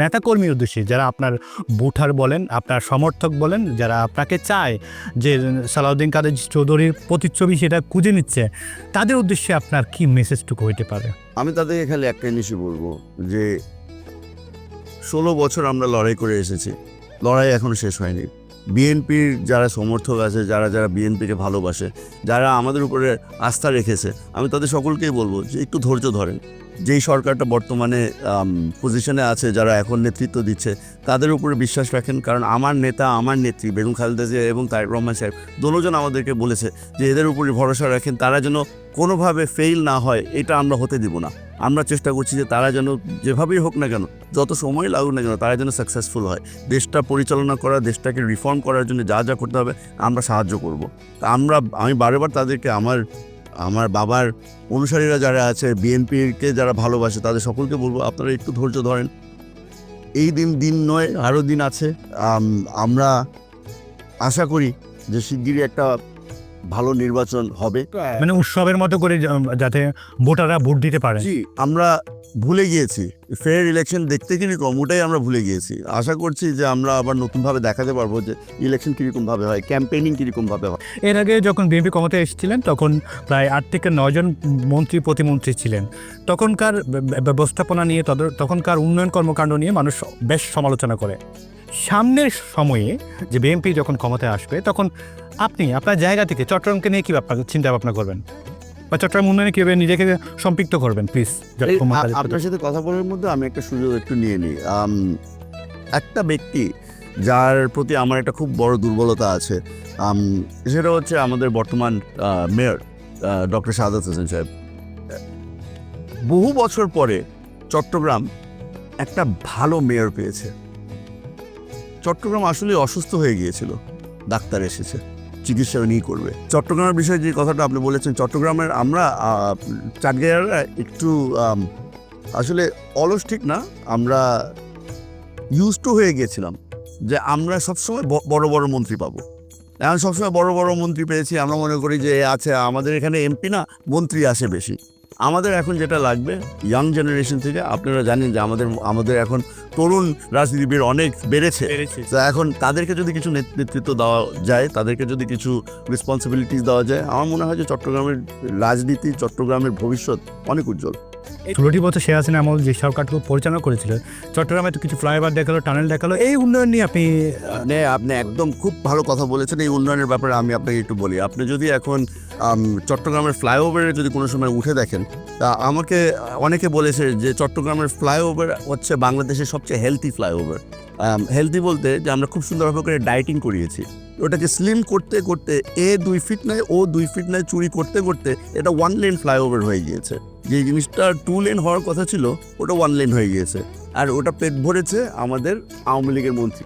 নেতাকর্মীর উদ্দেশ্যে যারা আপনার বুঠার বলেন, আপনার সমর্থক বলেন, যারা আপনাকে চায় যে সালাউদ্দিন কাদের চৌধুরীর প্রতিচ্ছবি সেটা খুঁজে নিচ্ছে, তাদের উদ্দেশ্যে আপনার কি মেসেজটুকু হইতে পারে? আমি তাদেরকে খালি একটা জিনিসই বলব যে, ষোলো বছর আমরা লড়াই করে এসেছি। লড়াই এখনও শেষ হয়নি। বিএনপির যারা সমর্থক আছে, যারা যারা বিএনপিকে ভালোবাসে, যারা আমাদের উপরে আস্থা রেখেছে, আমি তাদের সকলকেই বলব যে একটু ধৈর্য ধরেন। যেই সরকারটা বর্তমানে পজিশনে আছে, যারা এখন নেতৃত্ব দিচ্ছে, তাদের উপরে বিশ্বাস রাখেন। কারণ আমার নেতা, আমার নেত্রী, বেগম খালেদা জিয়া এবং তারেক রহমান সাহেব, দোনোজন আমাদেরকে বলেছে যে এদের উপরে ভরসা রাখেন, তারা যেন কোনোভাবে ফেল না হয়, এটা আমরা হতে দিব না। আমরা চেষ্টা করছি যে তারা যেন যেভাবেই হোক না কেন, যত সময় লাগুক না কেন, তারা যেন সাকসেসফুল হয়। দেশটা পরিচালনা করা, দেশটাকে রিফর্ম করার জন্য যা যা করতে হবে, আমরা সাহায্য করব। আমরা, আমি বারেবার তাদেরকে, আমার আমার বাবার অনুসারীরা যারা আছে, বিএনপিকে যারা ভালোবাসে, তাদের সকলকে বলব, আপনারা একটু ধৈর্য ধরেন। এই দিন দিন নয় আরও দিন আছে। আমরা আশা করি যে শিগগিরই একটা ভালো নির্বাচন হবে। মানে উৎসবের মতো করে যাতে ভোটাররা ভোট দিতে পারে। জি আমরা ভুলে গিয়েছি। ফেয়ার ইলেকশন দেখতে কীরকম ওটাই আমরা ভুলে গিয়েছি। আশা করছি যে আমরা আবার নতুনভাবে দেখাতে পারব যে ইলেকশন কীরকমভাবে হয় ক্যাম্পেইনিং কীরকমভাবে হয়। এর আগে যখন বিএনপি ক্ষমতায় এসেছিলেন তখন প্রায় আট থেকে নয়জন মন্ত্রী প্রতিমন্ত্রী ছিলেন। তখনকার ব্যবস্থাপনা নিয়ে তখনকার উন্নয়ন কর্মকাণ্ড নিয়ে মানুষ বেশ সমালোচনা করে। সামনের সময়ে যে বিএনপি যখন ক্ষমতায় আসবে তখন আপনি আপনার জায়গা থেকে চট্টগ্রামকে নিয়ে কী ব্যাপার চিন্তা ভাবনা করবেন? বা চট্টগ্রাম উন্নয়নে কীভাবে নিজেকে সম্পৃক্ত করবেন? প্লিজ আপনার সাথে কথা বলার মধ্যে আমি একটা সুযোগ একটু নিয়ে নিই। একটা ব্যক্তি যার প্রতি আমার একটা খুব বড় দুর্বলতা আছে সেটা হচ্ছে আমাদের বর্তমান মেয়র ডক্টর সাদাত হোসেন সাহেব। বহু বছর পরে চট্টগ্রাম একটা ভালো মেয়র পেয়েছে। চট্টগ্রাম আসলে অসুস্থ হয়ে গিয়েছিল। ডাক্তার এসেছে, চিকিৎসা উনিই করবে। চট্টগ্রামের বিষয়ে যে কথাটা আপনি বলেছেন, চট্টগ্রামের আমরা চাটগাইয়াররা একটু আসলে অলস ঠিক না, আমরা ইউজ টু হয়ে গিয়েছিলাম যে আমরা সবসময় বড় বড় মন্ত্রী পাবো। এখন সবসময় বড় বড় মন্ত্রী পেয়েছি, আমরা মনে করি যে আছে, আমাদের এখানে এমপি না, মন্ত্রী আসে বেশি। আমাদের এখন যেটা লাগবে ইয়াং জেনারেশন থেকে আপনারা জানেন যে আমাদের আমাদের এখন তরুণ রাজনীতিবিদ অনেক বেড়েছে। তো এখন তাদেরকে যদি কিছু নেত- নেতৃত্ব দেওয়া যায় তাদেরকে যদি কিছু রেসপন্সিবিলিটিস দেওয়া যায় আমার মনে হয় যে চট্টগ্রামের রাজনীতি চট্টগ্রামের ভবিষ্যৎ অনেক উজ্জ্বল। ষোলোটি বছর শেখ হাসিনা আমল যে সরকারটুকু পরিচালনা করেছিল, চট্টগ্রামে তো কিছু ফ্লাইওভার দেখাল, টানেল দেখাল, এই উন্নয়ন নিয়ে আপনি আপনি একদম খুব ভালো কথা বলেছেন, এই উন্নয়নের ব্যাপারে আমি আপনাকে একটু বলি। আপনি যদি এখন চট্টগ্রামের ফ্লাইওভারে যদি কোনো সময় উঠে দেখেন, তা আমাকে, অনেকে বলেছে যে চট্টগ্রামের ফ্লাইওভার হচ্ছে বাংলাদেশের সবচেয়ে হেলদি ফ্লাইওভার। হেলদি বলতে যে আমরা খুব সুন্দরভাবে করে ডায়েটিং করিয়েছি। ওটাকে স্লিম করতে করতে, এ দুই ফিট নয়, ও দুই ফিট নয়, চুরি করতে করতে, এটা ওয়ান লেন ফ্লাইওভার হয়ে গিয়েছে। যে জিনিসটা টু লেন হওয়ার কথা ছিল, ওটা ওয়ান লেন হয়ে গিয়েছে। আর ওটা পেট ভরেছে আমাদের আওয়ামী লীগের মন্ত্রী।